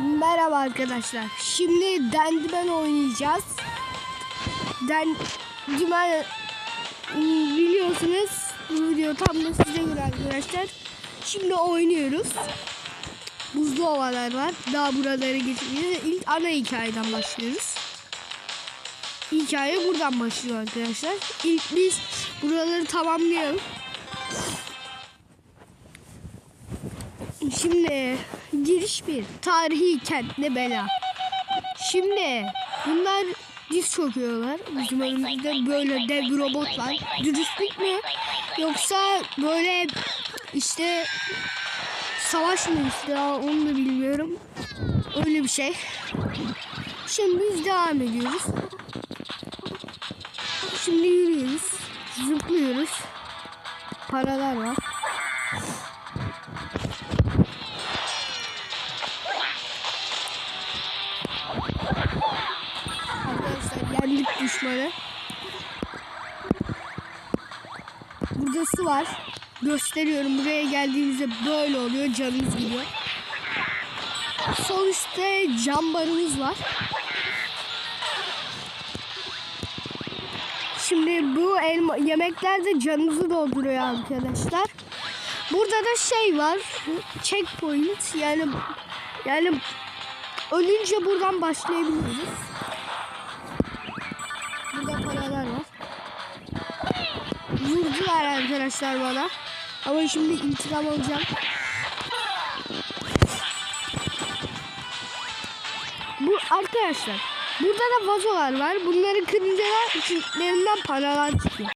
Merhaba arkadaşlar. Şimdi Dendimen oynayacağız. Dendimen ım, biliyorsunuz bu video tam da size göre arkadaşlar. Şimdi oynuyoruz. Buzlu ovalar var. Daha buraları geçmiyor. İlk ana hikayeden başlıyoruz. Hikaye buradan başlıyor arkadaşlar. İlk biz buraları tamamlayalım. Şimdi giriş bir. Tarihi kent ne bela. Şimdi bunlar diz çöküyorlar. Bizim önümüzde böyle dev robotlar. Dürüstlük mü? Yoksa böyle işte savaş mı işte onu da bilmiyorum. Öyle bir şey. Şimdi biz devam ediyoruz. Şimdi yürüyoruz. Zıplıyoruz. Paralar var. Yendik düşmanı. Burada su var. Gösteriyorum. Buraya geldiğimizde böyle oluyor. Canımız gidiyor. Sol üstte cam barımız var. Şimdi bu elma, yemekler de canımızı dolduruyor arkadaşlar. Burada da şey var. Checkpoint yani yani ölünce buradan başlayabiliriz. Vurdular arkadaşlar bana. Ama şimdi intikam alacağım. Bu arkadaşlar burada da vazolar var. Bunları kırınca da içlerinden paralar çıkıyor.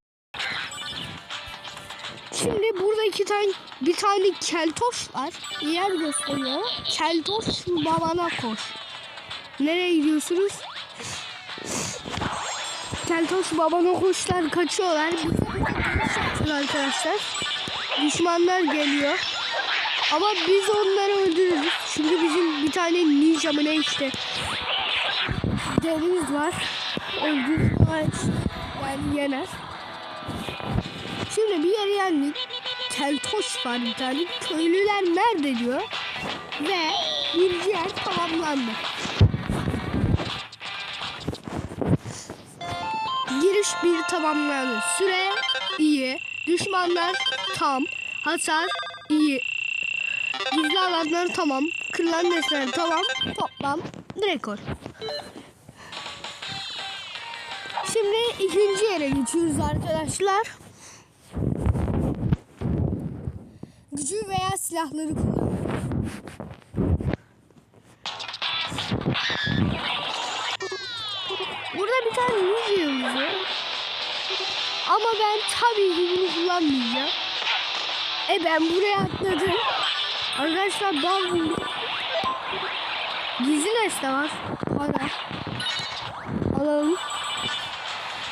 Şimdi burada iki tane bir tane keltoş var. Yer gösteriyor. Keltoş babana koş. Nereye gidiyorsunuz? Keltoş babana koşlar kaçıyorlar. Arkadaşlar. Düşmanlar geliyor. Ama biz onları öldürürüz. Çünkü bizim bir tane ninja mı ne işte devimiz var. Öldürmez. Yani yener. Şimdi bir yere yendik. Keltoş var bir tane. Köylüler nerede diyor. Ve bir yer tamamlandı. Giriş bir tamamlandı. Süre iyi. Düşmanlar tam. Hasar iyi. Gizli alanlar tamam. Kırılan nesneler tamam. Toplam rekor. Şimdi ikinci yere geçiyoruz arkadaşlar. Gücü veya silahları kullan. Bir tane ninja yıldızı. Ama ben tabii ki bunu kullanmayacağım. E ben buraya atladım. Arkadaşlar ben buldum. Gizli nesne var. Para. Alalım.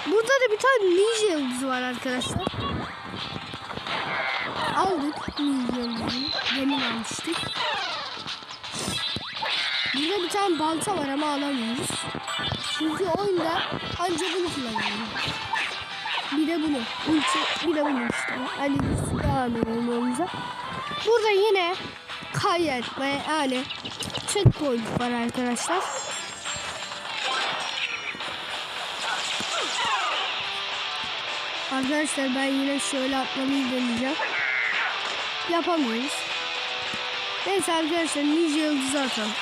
Burada da bir tane ninja yıldızı var arkadaşlar. Aldık ninja yıldızını. Demin almıştık. Burada bir tane balta var ama alamıyoruz. Çünkü oyunda ancak bunu kullanıyoruz. Bir de bunu. Ulti, bir de bunu işte. Hadi devam edelim yolumuza. Burada yine ve yani checkpoint var arkadaşlar. Arkadaşlar ben yine şöyle atlamayı deneyeceğim. Yapamıyoruz. Neyse arkadaşlar ninja yıldızı atalım.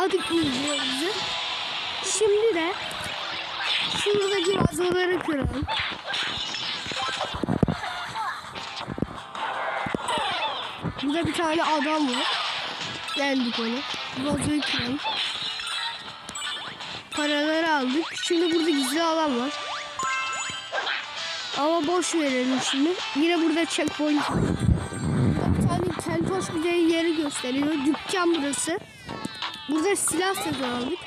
Ninja yıldızı. Şimdi de şuradaki vazoları kıralım. Burada bir tane adam var. Geldik onu. Vazoyu kıralım. Paraları aldık. Şimdi burada gizli alan var. Ama boş verelim şimdi. Yine burada checkpoint var. Bir tane keltoş bize yeri gösteriyor. Dükkan burası. Burada silah satın aldık.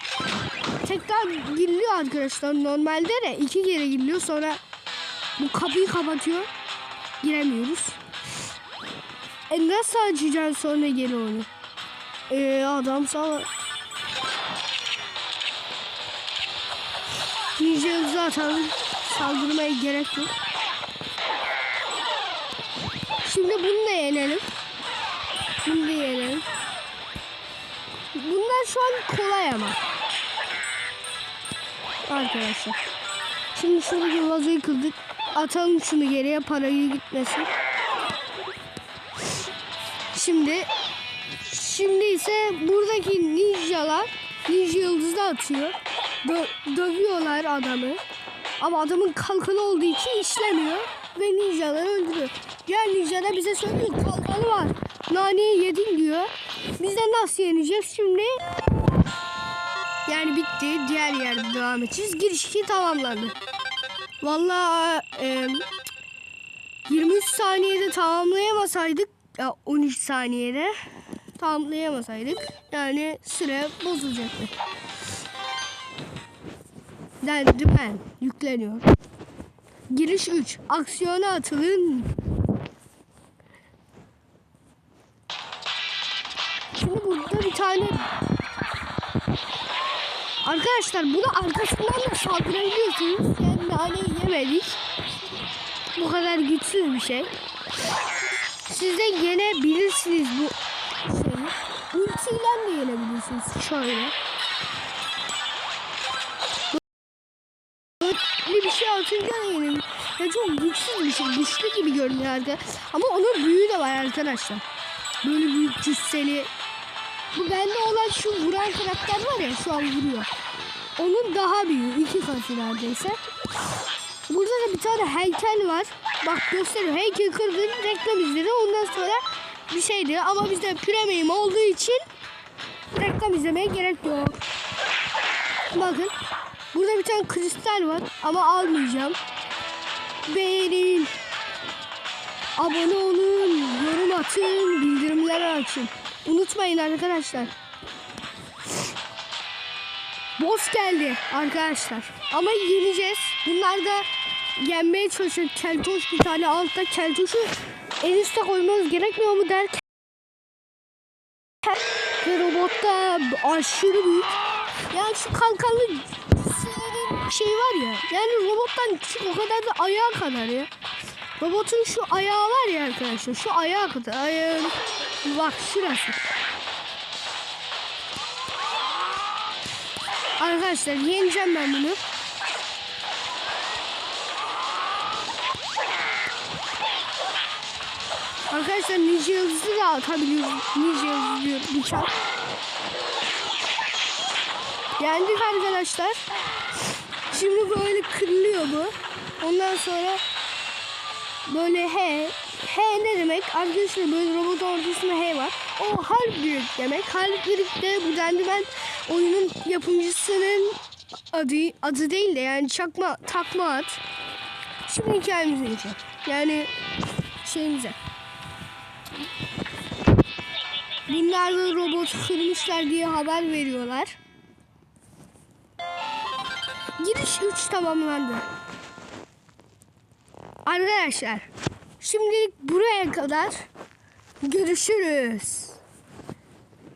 Tekrar giriliyor arkadaşlar. Normalde de iki kere giriliyor. Sonra bu kapıyı kapatıyor. Giremiyoruz. E nasıl açacaksın sonra geri onu? Ee, adam sağ Ninja yıldızı atalım. Saldırmaya gerek yok. Şimdi bunu da yenelim. Bunu yenelim. Ninjalar şu an kolay ama. Arkadaşlar. Şimdi şuradaki vazoyu kırdık. Atalım şunu geriye parayı gitmesin. Şimdi şimdi ise buradaki ninjalar ninja yıldızı atıyor. Dö- dövüyorlar adamı. Ama adamın kalkanı olduğu için işlemiyor ve ninjaları öldürüyor. Diğer ninja da bize söylüyor kalkanı var. Naneyi yedin diyor. Biz de nasıl yeneceğiz şimdi? Yani bitti. Diğer yerde devam edeceğiz. Giriş 2 tamamlandı. Vallahi e, 23 saniyede tamamlayamasaydık ya 13 saniyede tamamlayamasaydık yani süre bozulacaktı. Dendi ben. Yükleniyor. Giriş 3. Aksiyona atılın. Tane Arkadaşlar bunu arkasından da saldırabiliyorsunuz. Yani nane yemedik. Bu kadar güçsüz bir şey. Siz de yenebilirsiniz bu şeyi. Ultiyle de yenebilirsiniz. Şöyle. Böyle bir şey atınca da yenebilirsiniz. Ya çok güçsüz bir şey. Güçlü gibi görünüyor arkadaşlar. Ama onun büyüğü de var arkadaşlar. Böyle büyük cüsseli. Bu bende olan şu vuran karakter var ya şu an vuruyor. Onun daha büyüğü. iki katı neredeyse. Burada da bir tane heykel var. Bak gösteriyor. Heykel kırdın reklam izledi. Ondan sonra bir şeydi. Ama bizde premium olduğu için reklam izlemeye gerek yok. Bakın. Burada bir tane kristal var. Ama almayacağım. Beğenin. Abone olun. Yorum atın. Bildirimleri açın. Unutmayın arkadaşlar. Boss geldi arkadaşlar. Ama yeneceğiz. Bunlar da yenmeye çalışıyor. Keltoş bir tane altta keltoşu en üste koymamız gerekmiyor mu derken ve robotta aşırı büyük. Yani şu kalkanlı şey var ya. Yani robottan küçük o kadar da ayağa kadar ya. Robotun şu ayağı var ya arkadaşlar. Şu ayağa kadar. Ayağın bak şurası. Arkadaşlar yeneceğim ben bunu. Arkadaşlar ninja yıldızı da atabiliyoruz. Ninja yıldızı diyor bıçak. Yendik arkadaşlar. Şimdi böyle kırılıyor bu. Ondan sonra böyle H. H ne demek? Arkadaşlar böyle robot ortasında H var. O harf büyük demek. Harf büyük de bu dendi ben oyunun yapımcısının adı, adı değil de yani çakma takma ad. Şimdi hikayemize geçelim. Yani şeyimize. Bunlar da robot kırmışlar diye haber veriyorlar. Giriş 3 tamamlandı. Arkadaşlar şimdilik buraya kadar görüşürüz.